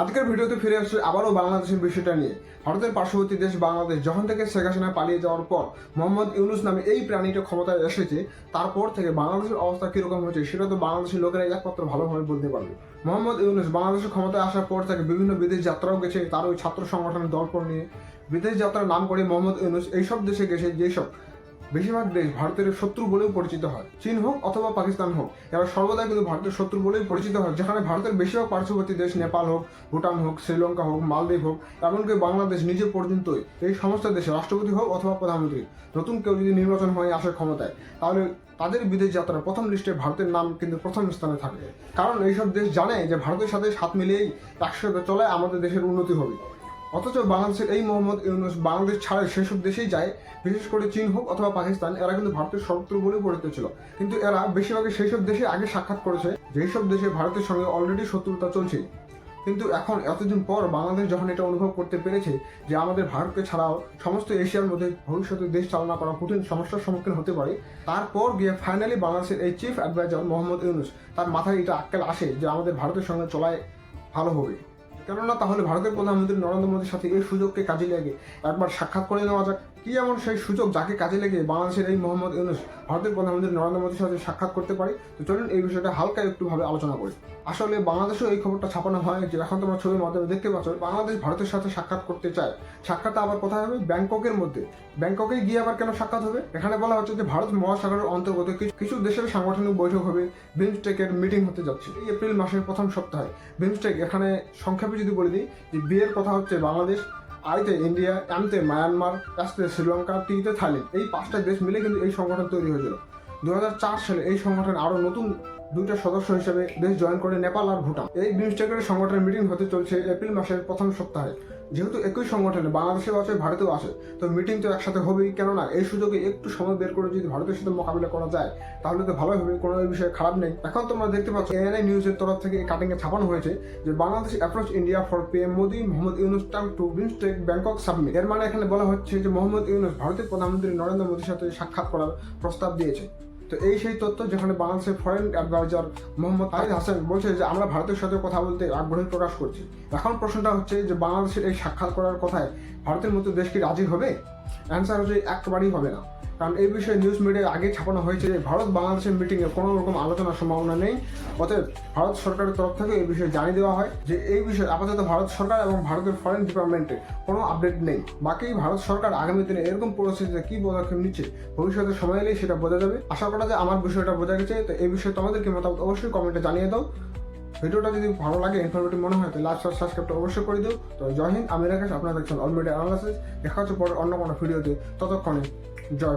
আজকের ভিডিওতে ফিরে আসছে আবারও বাংলাদেশের বিষয়টা নিয়ে। ভারতের পার্শ্ববর্তী দেশ বাংলাদেশ যখন থেকে শেখ হাসিনা পালিয়ে যাওয়ার পর মোহাম্মদ ইউনুস নামে এই প্রাণীটা ক্ষমতায় এসেছে, তারপর থেকে বাংলাদেশের অবস্থা কীরকম হয়েছে সেটা তো বাংলাদেশের লোকেরা একমাত্র ভালোভাবে বলতে পারবে। মোহাম্মদ ইউনুস বাংলাদেশের ক্ষমতায় আসার পর থেকে বিভিন্ন বিদেশ যাত্রাও গেছে, তার ওই ছাত্র সংগঠনের দলপর নিয়ে। বিদেশ যাত্রার নাম করে মোহাম্মদ ইউনুস এইসব দেশে গেছে, যেসব বেশিরভাগ দেশ ভারতের শত্রু বলেও পরিচিত হয়। চীন হোক অথবা পাকিস্তান হোক এরা সর্বদা কিন্তু ভারতের শত্রু বলেই পরিচিত হয়, যেখানে ভারতের বেশিরভাগ পার্শ্ববর্তী দেশ নেপাল হোক, ভুটান হোক, শ্রীলঙ্কা হোক, মালদ্বীপ হোক, এমনকি বাংলাদেশ নিজে পর্যন্তই এই সমস্ত দেশে রাষ্ট্রপতি হোক অথবা প্রধানমন্ত্রী। নতুন কেউ যদি নির্বাচন হয়ে আসে ক্ষমতায়, তাহলে তাদের বিদেশ যাত্রার প্রথম লিস্টে ভারতের নাম কিন্তু প্রথম স্থানে থাকে কারণ এইসব দেশ জানে যে ভারতের সাথে হাত মিলিয়েই একসাথে চলে আমাদের দেশের উন্নতি হবে। অথচ বাংলাদেশের এই মোহাম্মদ ইউনুস বাংলাদেশ ছাড়া সেসব দেশেই যায়। বিশেষ করে চীন হোক অথবা পাকিস্তান, এরা কিন্তু ভারতের শত্রু বলে পরিচিত ছিল। কিন্তু এরা বেশিরভাগই সেই সব দেশে আগে সাক্ষাৎ করেছে যেই সব দেশে ভারতের সঙ্গে অলরেডি শত্রুতা চলছে। কিন্তু এখন এতদিন পর বাংলাদেশ যখন এটা অনুভব করতে পেরেছে যে আমাদের ভারতকে ছাড়াও সমস্ত এশিয়ার মধ্যে ভবিষ্যতে দেশ চালনা করা কঠিন সমস্যার সম্মুখীন হতে পারে, তারপর গিয়ে ফাইনালি বাংলাদেশের এই চিফ অ্যাডভাইজার মোহাম্মদ ইউনুস, তার মাথায় এটা আক্কেল আসে যে আমাদের ভারতের সঙ্গে চলায় ভালো হবে। কেননা তাহলে ভারতের প্রধানমন্ত্রী নরেন্দ্র মোদীর সাথে এই সুযোগকে কাজে লাগে একবার সাক্ষাৎ করে নেওয়া যাক। কি এমন সেই সুযোগ যাকে কাজে লেগে বাংলাদেশের এই মোহাম্মদ ইউনুস, ভারতের প্রধানমন্ত্রী নরেন্দ্র মোদীর সাথে সাক্ষাৎ করতে পারে? তো চলুন এই বিষয়টা হালকা একটু ভাবে আলোচনা করি। আসলে বাংলাদেশেও এই খবরটা ছাপানো হয় যে, এখন তোমরা ছবির মাধ্যমে দেখতে পাচ্ছ বাংলাদেশ ভারতের সাথে সাক্ষাৎ করতে চায়। সাক্ষাৎ আবার কোথায় হবে? ব্যাংককের মধ্যে। ব্যাংককে গিয়ে আবার কেন সাক্ষাৎ হবে? এখানে বলা হচ্ছে যে, ভারত মহাসাগরের অন্তর্গত কিছু দেশের সাংগঠনিক বৈঠক হবে। বিমস্টেকের মিটিং হতে যাচ্ছে। এই এপ্রিল মাসের প্রথম সপ্তাহে বিমস্টেক এখানে সংক্ষেপে যদি বলে দিই যে, বিয়ের কথা হচ্ছে বাংলাদেশ আইতে ইন্ডিয়া এমতে মায়ানমার এসতে শ্রীলঙ্কা টিতে থাইল্যান্ড, এই পাঁচটা দেশ মিলে কিন্তু এই সংগঠন তৈরি হয়েছিল। দুই হাজার চার সালে এই সংগঠন আরও নতুন দুইটা সদস্য হিসেবে দেশ জয়েন করে নেপাল আর ভুটান। এই বিমস্টেকের সংগঠনের মিটিং হতে চলছে এপ্রিল মাসের প্রথম সপ্তাহে। যেহেতু একই সংগঠনে বাংলাদেশেও আছে ভারতেও আছে, তো মিটিং তো একসাথে হবেই। কেননা এই সুযোগে একটু সময় বের করে যদি ভারতের সাথে মোকাবিলা করা যায়, তাহলে তো ভালোই হবে, কোনো বিষয়ে খারাপ নেই। এখন তোমরা দেখতে পাচ্ছ এএনআই নিউজের তরফ থেকে এই কাটিংয়ে ছাপানো হয়েছে যে Bangladesh approach India for PM Modi Mohammad Yunus time to BIMSTEC Bangkok submit এর মানে এখানে বলা হচ্ছে যে মোহাম্মদ ইউনুস ভারতের প্রধানমন্ত্রী নরেন্দ্র মোদীর সাথে সাক্ষাৎ করার প্রস্তাব দিয়েছে। তো এই সেই তথ্য যেখানে বাংলাদেশের ফরেন অ্যাডভাইজার মোহাম্মদ তাহিদ হাসান বলছে যে, আমরা ভারতের সাথে কথা বলতে আগ্রহী প্রকাশ করছি। এখন প্রশ্নটা হচ্ছে যে, বাংলাদেশের এই সাক্ষাৎ করার কথায় ভারতের মতো দেশ কি রাজি হবে? অ্যান্সার হচ্ছে একবারই হবে না। কারণ এই বিষয়ে নিউজ মিডিয়ায় আগে ছাপানো হয়েছে যে ভারত বাংলাদেশের মিটিংয়ে কোনো রকম আলোচনার সম্ভাবনা নেই। অতএব ভারত সরকারের তরফ থেকে এই বিষয়ে জানিয়ে দেওয়া হয় যে এই বিষয়ে আপাতত ভারত সরকার এবং ভারতের ফরেন ডিপার্টমেন্টে কোনো আপডেট নেই। বাকি ভারত সরকার আগামী দিনে এরকম পরিস্থিতিতে কী পদক্ষেপ নিচ্ছে, ভবিষ্যতে সময় এলেই সেটা বোঝা যাবে। আশা করা যায় আমার বিষয়টা বোঝা গেছে। তো এই বিষয়ে তোমাদের কি মতামত অবশ্যই কমেন্টে জানিয়ে দাও। ভিডিওটা যদি ভালো লাগে ইনফরমেটিভ মনে হয়, তাহলে লাইক সাবস্ক্রাইবটা অবশ্যই করে দিও। তো জয় হিন্দ, আমি রাকেশ, আপনারা দেখছেন অল মিডিয়া অ্যানালাইসিস দেখা হচ্ছে পরে অন্য কোনো ভিডিওতে। ততক্ষণে, জয়